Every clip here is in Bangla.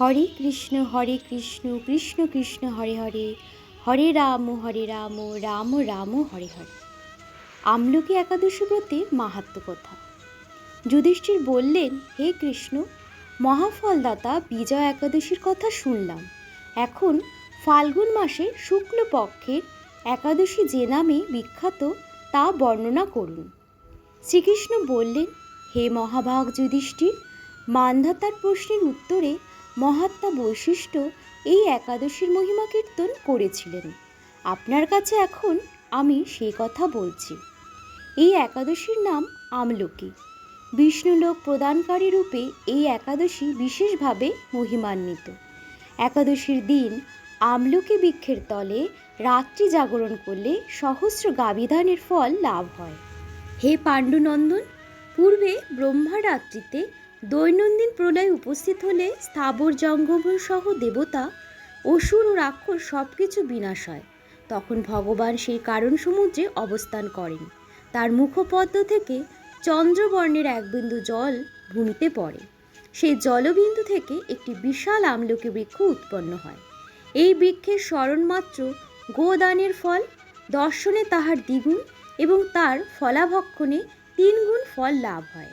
হরে কৃষ্ণ হরে কৃষ্ণ কৃষ্ণ কৃষ্ণ, হরে হরে। হরে রাম হরে রাম রাম রাম, হরে হরে। আমলকি একাদশী ব্রতের মাহাত্ম কথা। যুধিষ্ঠির বললেন, হে কৃষ্ণ, মহাফলদাতা বিজয় একাদশীর কথা শুনলাম। এখন ফাল্গুন মাসে শুক্লপক্ষের একাদশী যে নামে বিখ্যাত তা বর্ণনা করুন। শ্রীকৃষ্ণ বললেন, হে মহাভাগ যুধিষ্ঠির, মান্ধাতার প্রশ্নের উত্তরে মহাত্মা বৈশিষ্ট্য এই একাদশীর মহিমা কীর্তন করেছিলেন। আপনার কাছে এখন আমি সেই কথা বলছি। এই একাদশীর নাম আমলকি। বিষ্ণুলোক প্রদানকারী রূপে এই একাদশী বিশেষভাবে মহিমান্বিত। একাদশীর দিন আমলকি বৃক্ষের তলে রাত্রি জাগরণ করলে সহস্র গাবিধানের ফল লাভ হয়। হে পাণ্ডুনন্দন, পূর্বে ব্রহ্মা রাত্রিতে দৈনন্দিন প্রলয় উপস্থিত হলে স্থাবর জঙ্গম সহ দেবতা, অসুর ও রাক্ষস সব কিছু বিনাশ হয়। তখন ভগবান সেই কারণ সমুদ্রে অবস্থান করেন। তার মুখপদ্ম থেকে চন্দ্রবর্ণের এক বিন্দু জল ভূমিতে পড়ে। সেই জলবিন্দু থেকে একটি বিশাল আমলকি বৃক্ষ উৎপন্ন হয়। এই বৃক্ষের স্মরণমাত্র গোদানের ফল, দর্শনে তাহার দ্বিগুণ এবং তার ফলাভক্ষণে তিনগুণ ফল লাভ হয়।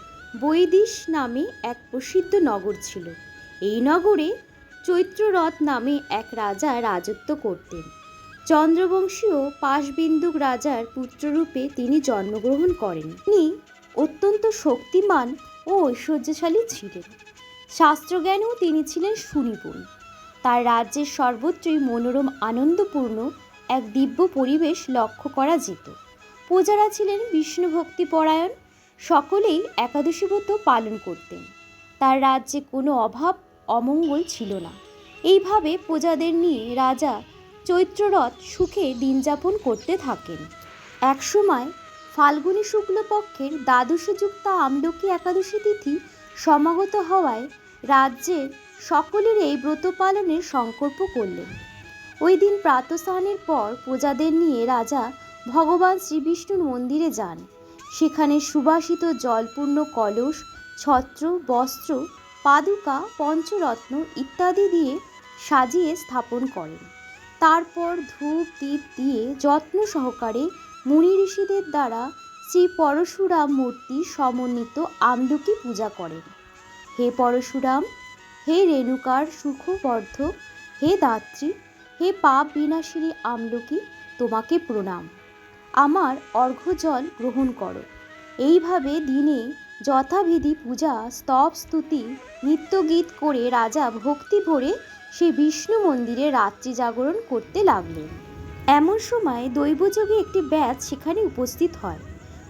বৈদিশ নামে এক প্রসিদ্ধ নগর ছিল। এই নগরে চৈত্ররথ নামে এক রাজা রাজত্ব করতেন। চন্দ্রবংশীয় পাশবিন্দুক রাজার পুত্ররূপে তিনি জন্মগ্রহণ করেন। তিনি অত্যন্ত শক্তিমান ও ঐশ্বর্যশালী ছিলেন। শাস্ত্রজ্ঞানেও তিনি ছিলেন সুনিপুণ। তার রাজ্যের সর্বত্রই মনোরম, আনন্দপূর্ণ এক দিব্য পরিবেশ লক্ষ্য করা যেত। প্রজারা ছিলেন বিষ্ণু ভক্তি পরায়ণ সকলেই একাদশী ব্রত পালন করতেন। তার রাজ্যে কোনো অভাব, অমঙ্গল ছিল না। এইভাবে প্রজাদের নিয়ে রাজা চৈত্ররথ সুখে দিনযাপন করতে থাকেন। একসময় ফাল্গুনী শুক্লপক্ষের দ্বাদশযুক্ত আমলকি একাদশী তিথি সমাগত হওয়ায় রাজ্যের সকলের এই ব্রত পালনের সংকল্প করলেন। ওই দিন প্রাতস্নানের পর প্রজাদের নিয়ে রাজা ভগবান শ্রীবিষ্ণুর মন্দিরে যান। সেখানে সুবাসিত জলপূর্ণ কলস, ছত্র, বস্ত্র, পাদুকা, পঞ্চরত্ন ইত্যাদি দিয়ে সাজিয়ে স্থাপন করেন। তারপর ধূপ, দীপ দিয়ে যত্ন সহকারে মুনি ঋষিদের দ্বারা শ্রী পরশুরাম মূর্তি সমন্বিত আমলকি পূজা করেন। হে পরশুরাম, হে রেণুকার সুখবর্ধক, হে দাত্রী, হে পাপ বিনাশিনী আমলকি, তোমাকে প্রণাম। আমার অর্ঘ্যজল গ্রহণ করো। এইভাবে দিনে যথাবিধি পূজা, স্তব স্তুতি, নিত্যগীত করে রাজা ভক্তি ভরে সে বিষ্ণু মন্দিরে রাত্রি জাগরণ করতে লাগলেন। এমন সময় দৈবযোগে একটি ব্যাচ সেখানে উপস্থিত হয়।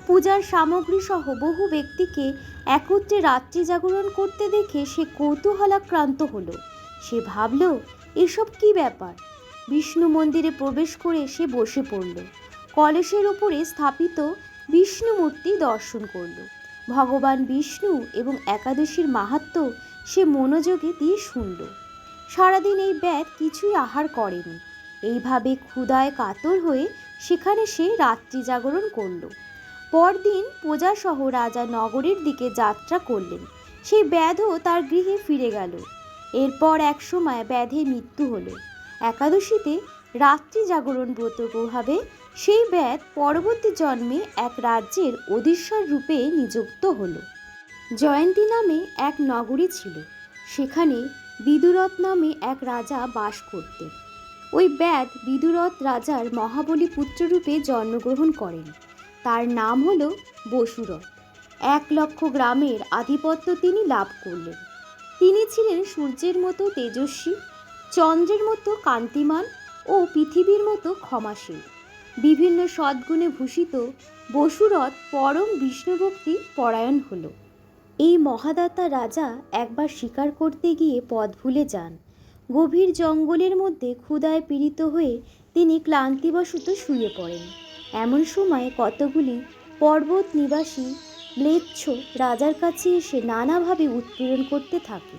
পূজার সামগ্রী সহ বহু ব্যক্তিকে একত্রে রাত্রি জাগরণ করতে দেখে সে কৌতূহলাক্রান্ত হলো। সে ভাবল, এসব কি ব্যাপার? বিষ্ণু মন্দিরে প্রবেশ করে সে বসে পড়ল। কলসের উপরে স্থাপিত বিষ্ণু মূর্তি দর্শন করল। ভগবান বিষ্ণু এবং একাদশীর মাহাত্ম সে মনোযোগে দিয়ে শুনল। সারাদিন এই ব্যাগ কিছুই আহার করেনি। এইভাবে ক্ষুদায় কাতর হয়ে সেখানে সে রাত্রি জাগরণ করল। পরদিন প্রজাসহ রাজা নগরের দিকে যাত্রা করলেন। সেই ব্যাধও তার গৃহে ফিরে গেল। এরপর এক সময় ব্যাধের মৃত্যু হলো। একাদশীতে রাত্রি জাগরণ ব্রত প্রভাবে সেই ব্যাধ পরবর্তী জন্মে এক রাজ্যের অধীশ্বর রূপে নিযুক্ত হল। জয়ন্তী নামে এক নগরী ছিল। সেখানে বিদুরথ নামে এক রাজা বাস করতেন। ওই ব্যাধ বিদুরথ রাজার মহাবলী পুত্ররূপে জন্মগ্রহণ করেন। তার নাম হল বসুরথ। এক লক্ষ গ্রামের আধিপত্য তিনি লাভ করলেন। তিনি ছিলেন সূর্যের মতো তেজস্বী, চন্দ্রের মতো কান্তিমান ও পৃথিবীর মতো ক্ষমাশীল। বিভিন্ন সদ্গুণে ভূষিত বসুরথ পরম বিষ্ণুভক্তি পরায়ণ হল। এই মহাদাতা রাজা একবার শিকার করতে গিয়ে পথ ভুলে যান। গভীর জঙ্গলের মধ্যে ক্ষুধায় পীড়িত হয়ে তিনি ক্লান্তিবশত শুয়ে পড়েন। এমন সময় কতগুলি পর্বত নিবাসী ম্লেচ্ছ রাজার কাছে এসে নানাভাবে উৎপীড়ন করতে থাকে।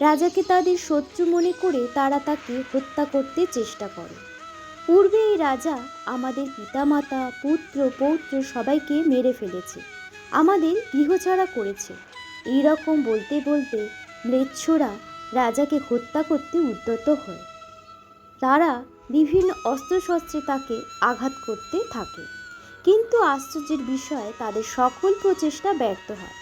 রাজাকে তাদের শত্রু মনে করে তারা তাকে হত্যা করতে চেষ্টা করে। পূর্বে এই রাজা আমাদের পিতামাতা, পুত্র, পৌত্র সবাইকে মেরে ফেলেছে, আমাদের গৃহছাড়া করেছে। এই রকম বলতে বলতে ম্লেচ্ছরা রাজাকে হত্যা করতে উদ্যত হয়। তারা বিভিন্ন অস্ত্রশস্ত্রে তাকে আঘাত করতে থাকে। কিন্তু আশ্চর্যের বিষয়, তাদের সকল প্রচেষ্টা ব্যর্থ হয়।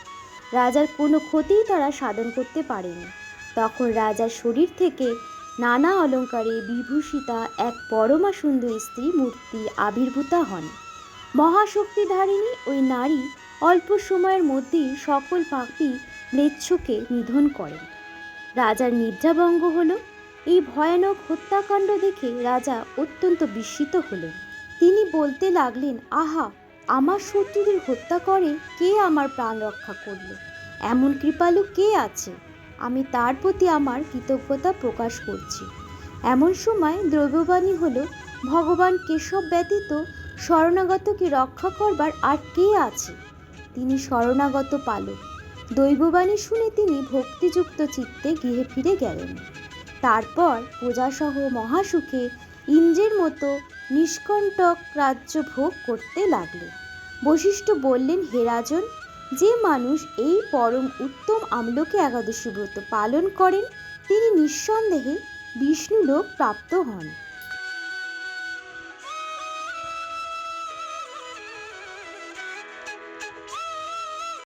রাজার কোনো ক্ষতিই তারা সাধন করতে পারেনি। তখন রাজার শরীর থেকে নানা অলঙ্কারে বিভূষিতা এক পরমা সুন্দরী স্ত্রী মূর্তি আবির্ভূতা হন। মহাশক্তিধারিণী ওই নারী অল্প সময়ের মধ্যেই সকল পাখি ম্লেচ্ছকে নিধন করেন। রাজার নিদ্রাভঙ্গ হল। এই ভয়ানক হত্যাকাণ্ড দেখে রাজা অত্যন্ত বিস্মিত হলেন। তিনি বলতে লাগলেন, আহা, আমার শত্রুদের হত্যা করে কে আমার প্রাণ রক্ষা করল? এমন কৃপালু কে আছে? আমি তার প্রতি আমার কৃতজ্ঞতা প্রকাশ করছি। এমন সময় দ্রব্যবাণী হল, ভগবান কেশব ব্যতীত শরণাগতকে রক্ষা করবার আর কে আছে? তিনি শরণাগত পালক। দৈববাণী শুনে তিনি ভক্তিযুক্ত চিত্তে গৃহে ফিরে গেলেন। তারপর প্রজাসহ মহাসুখে ইন্দ্রের মতো নিষ্কণ্টক রাজ্য ভোগ করতে লাগলেন। বশিষ্ঠ বললেন, হে রাজন যে মানুষ এই পরম উত্তম আমলকে একাদশী ব্রত পালন করেন, তিনি নিঃসন্দেহে বিষ্ণু লোক প্রাপ্ত হন।